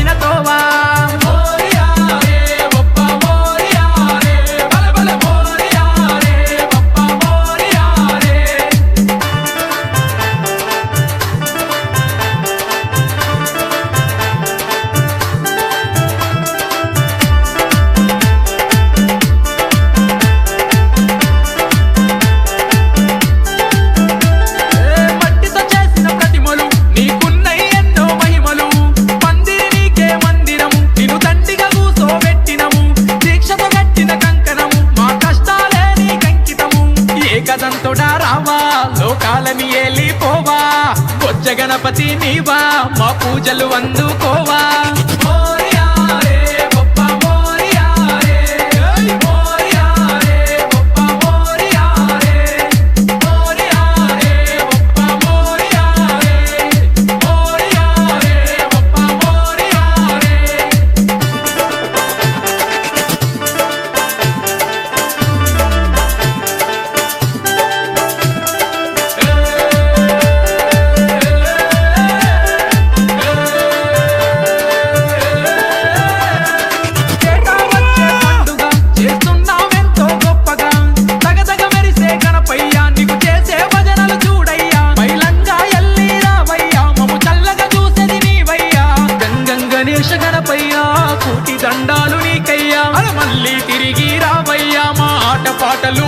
asesinato. భక్తుడా రావా? లోకాలని ఏలిపోవా? కొచ్చ గణపతి నీవా? మా పూజలు అందుకోవా? దండాలు నీకయ్యా. మళ్ళీ తిరిగి రావయ్యా. మా ఆట పాటలు